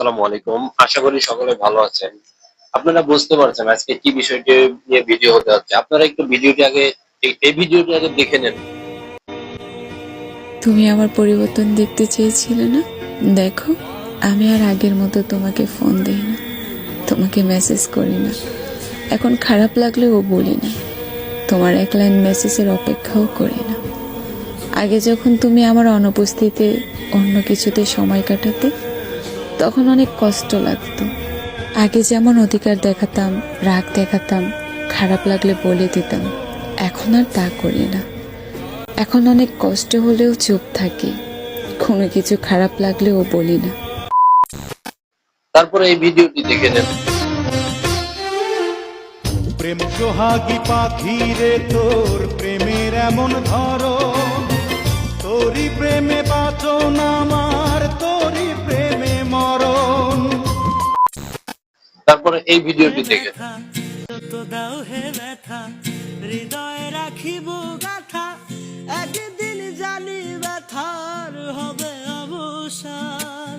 আসসালামু আলাইকুম। আশা করি সকলে ভালো আছেন। আপনারা বুঝতে পারছেন আজকে কি বিষয়টি নিয়ে ভিডিও হতে যাচ্ছে। আপনারা একটু ভিডিওটি আগে, এই ভিডিওটি আগে দেখে নেন। তুমি আমার পরিবর্তন দেখতে চেয়েছিলে না? দেখো, আমি আর আগের মতো তোমাকে ফোন দিই না। তোমাকে মেসেজ করি না। এখন খারাপ লাগলেও বলি না। তোমার এক লাইন মেসেজের অপেক্ষাও করি না। আগে যখন তুমি আমার অনুপস্থিতিতে অন্য কিছুতে সময় কাটাতে তখন অনেক কষ্ট লাগতো। আগে যেমন অধিকার দেখাতাম রাগ দেখাতাম খারাপ লাগলে বলে দিতাম এখন আর তা করি না। এখন অনেক কষ্ট হলেও চুপ থাকি কোনো কিছু খারাপ লাগলেও বলি না। তারপরে এই ভিডিওটি দেখে নেন। প্রেম সোহাগী পাখি রে তোর প্রেমের এমন ধরো এই ভিডিওটি দেখে। দাও হে ব্যথা, হৃদয়ে রাখিব গাথা, একদিন জানি ব্যথার হবে অবসান।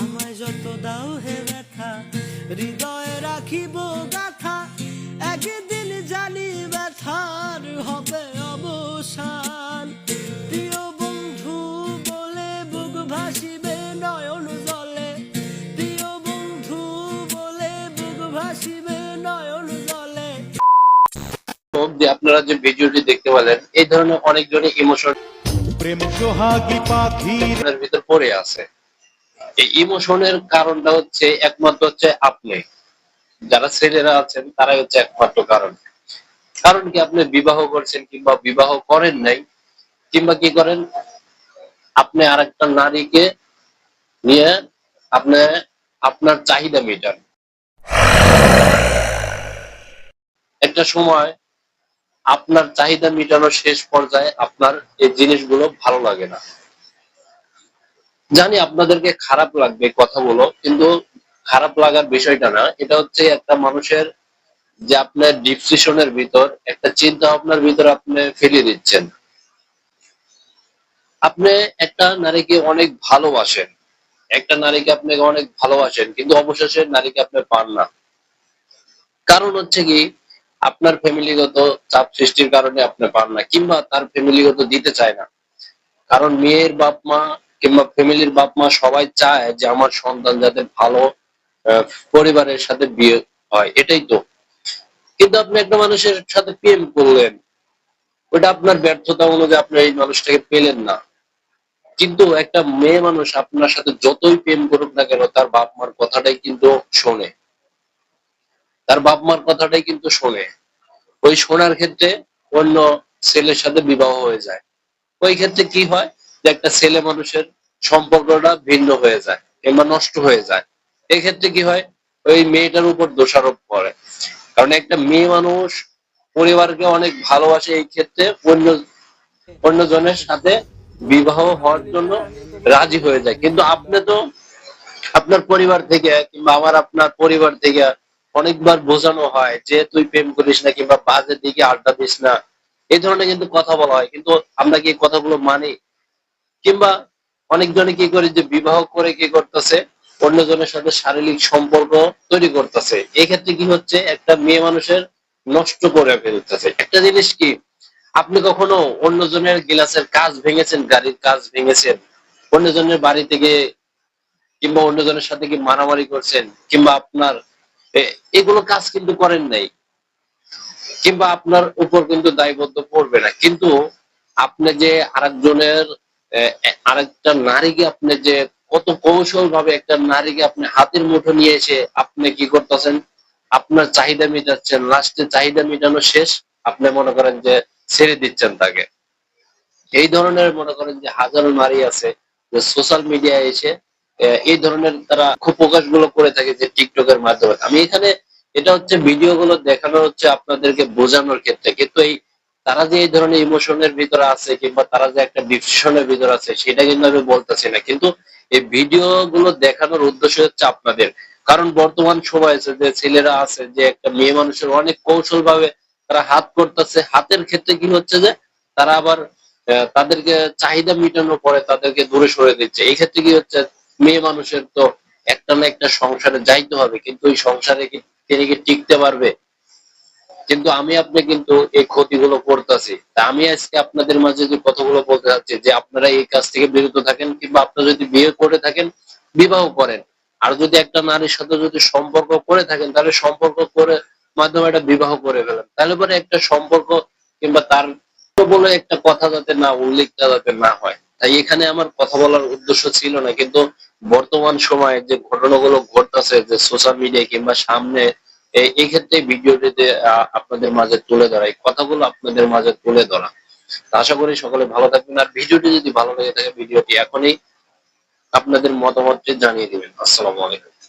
আমায় যত দাও হে ব্যথা, হৃদয়ে রাখিব গাথা, একদিন জানি ব্যথার হবে অবসান। আপনারা যে ভিডিওটি দেখতে পেলেন এই ধরনের অনেকজনই ইমোশন প্রেম সোহাগী পাখি। রে ভিতর পড়ে আছে। এই ইমোশনের কারণটা হচ্ছে একমাত্র হচ্ছে আপনি। যারা ছেলেরা আছেন তারাই হচ্ছে একমাত্র কারণ। কারণ কি আপনি বিবাহ করছেন কিংবা বিবাহ করেন নাই কিংবা কি করেন? আপনি আরেকটা নারীকে নিয়ে আপনি আপনার চাহিদা মেটান। একটা সময় আপনার চাহিদা মেটানোর শেষ পর্যায়ে আপনার এই জিনিসগুলো ভালো লাগে না। জানি আপনাদেরকে খারাপ লাগবে কথাগুলো, কিন্তু খারাপ লাগার বিষয়টা না, এটা হচ্ছে একটা মানুষের যে আপনার ডিপসিশনের ভিতর, একটা চিন্তা ভাবনার ভিতর আপনি ফেলে দিচ্ছেন। আপনি একটা নারীকে অনেক ভালোবাসেন, একটা নারীকে আপনাকে অনেক ভালোবাসেন, কিন্তু অবশেষে নারীকে আপনি পান না। কারণ হচ্ছে কি আপনার ফ্যামিলিগত চাপ সৃষ্টির কারণে আপনি পান না, কিংবা তার ফ্যামিলিগত দিতে চায় না। কারণ মেয়ের বাপ মা কিংবা ফ্যামিলির বাপ মা সবাই চায় যে আমার সন্তান যাতে ভালো পরিবারের সাথে বিয়ে হয়, এটাই তো। কিন্তু আপনি একটা মানুষের সাথে প্রেম করলেন ওটা আপনার ব্যর্থতা অনুযায়ী আপনি এই মানুষটাকে পেলেন না। কিন্তু একটা মেয়ে মানুষ আপনার সাথে যতই প্রেম করুক না কেন, তার বাপ মার কথাটাই কিন্তু শোনে। তার বাপ মার কথাটাই কিন্তু শোনে। ওই শোনার ক্ষেত্রে অন্য ছেলের সাথে বিবাহ হয়ে যায়। ওই ক্ষেত্রে কি হয়? যে একটা ছেলে মানুষের সম্পর্কটা ভিন্ন হয়ে যায় কিংবা নষ্ট হয়ে যায়। এই ক্ষেত্রে কি হয়? ওই মেয়েটার উপর দোষারোপ করে। কারণ একটা মেয়ে মানুষ পরিবারকে অনেক ভালোবাসে এই ক্ষেত্রে অন্য, অন্যজনের সাথে বিবাহ হওয়ার জন্য রাজি হয়ে যায়। কিন্তু আপনি তো আপনার পরিবার থেকে কিংবা আমার আপনার পরিবার থেকে অনেকবার বোঝানো হয় যে তুই প্রেম করিস না কিংবা বাজের দিকে আড্ডা দিস না। এই ধরনের কিন্তু কথা বলা হয়। কিন্তু আমরা কি কথাগুলো মানি? কিংবা অনেকজনে কি করে যে বিবাহ করে কি করতেছে? অন্যজনের সাথে শারীরিক সম্পর্ক তৈরি করতেছে। এক্ষেত্রে কি হচ্ছে? একটা মেয়ে মানুষের নষ্ট করে ফেলতেছে। একটা জিনিস কি? আপনি কখনো অন্যজনের গিলাসের কাজ ভেঙেছেন? গাড়ির কাজ ভেঙেছেন? অন্যজনের বাড়ি থেকে কিংবা অন্যজনের সাথে কি মারামারি করছেন? কিংবা আপনার এগুলো কাজ কিন্তু করেন নাই। কিংবা আপনার উপর কিন্তু দায়বদ্ধ পড়বে না। কিন্তু আপনি যে আরেকজনের আরেকটা নারীকে আপনি যে কত কৌশল ভাবে একটা নারীকে আপনি হাতের মুঠো নিয়ে এসে আপনি কি করতেছেন? আপনার চাহিদা মেটাচ্ছেন, লাস্টে চাহিদা মেটানো শেষ। আপনি মনে করেন যে ছেড়ে দিচ্ছেন তাকে। এই ধরনের মনে করেন যে হাজারো নারী আছে যে সোশ্যাল মিডিয়ায় এসে এই ধরনের তারা খুব প্রকাশগুলো করে থাকে যে টিকটকের মাধ্যমে। আমি এখানে এটা হচ্ছে ভিডিও গুলো দেখানো হচ্ছে আপনাদেরকে বোঝানোর ক্ষেত্রে। কিন্তু এই তারা যে এই ধরনের ইমোশনের ভিতরে আছে কিংবা তারা যে একটা ডিসিশনের ভিতরে আছে, সেটা কিন্তু আমি বলতেছি না। কিন্তু এই ভিডিও গুলো দেখানোর উদ্দেশ্য হচ্ছে আপনাদের। কারণ বর্তমান সময় আছে যে ছেলেরা আছে যে একটা মেয়ে মানুষের অনেক কৌশল ভাবে তারা হাত করতেছে। হাতের ক্ষেত্রে কি হচ্ছে যে তারা আবার তাদেরকে চাহিদা মেটানোর পরে তাদেরকে দূরে সরে দিচ্ছে। এই ক্ষেত্রে কি হচ্ছে মেয়ে মানুষের তো একটা না একটা সংসারে যাইতে হবে, কিন্তু ওই সংসারে তিনি কি টিকতে পারবে? কিন্তু আমি আপনি কিন্তু এই ক্ষতিগুলো করতেছি। তা আমি আজকে আপনাদের মাঝে যে কথাগুলো বলতে চাচ্ছি, যে আপনারা এই কাজ থেকে বিরত থাকেন কিংবা আপনারা যদি বিয়ে করে থাকেন, বিবাহ করেন। আর যদি একটা নারীর সাথে যদি সম্পর্ক করে থাকেন, তাহলে সম্পর্ক করে মাধ্যমে একটা বিবাহ করে ফেলেন। তাহলে পরে একটা সম্পর্ক কিংবা তার বলে একটা কথা যাতে না উল্লেখ যাতে না হয়। তাই এখানে আমার কথা বলার উদ্দেশ্য ছিল না, কিন্তু বর্তমান সময়ে যে ঘটনাগুলো ঘটতেছে, যে সোশ্যাল মিডিয়া কিংবা সামনে এই ক্ষেত্রে ভিডিওটিতে আপনাদের মাঝে তুলে ধরা, এই কথাগুলো আপনাদের মাঝে তুলে ধরা। আশা করি সকলে ভালো থাকবেন, আর ভিডিওটি যদি ভালো লেগে থাকে, ভিডিওটি এখনই আপনাদের মতামতটি জানিয়ে দিবেন। আসসালামু আলাইকুম।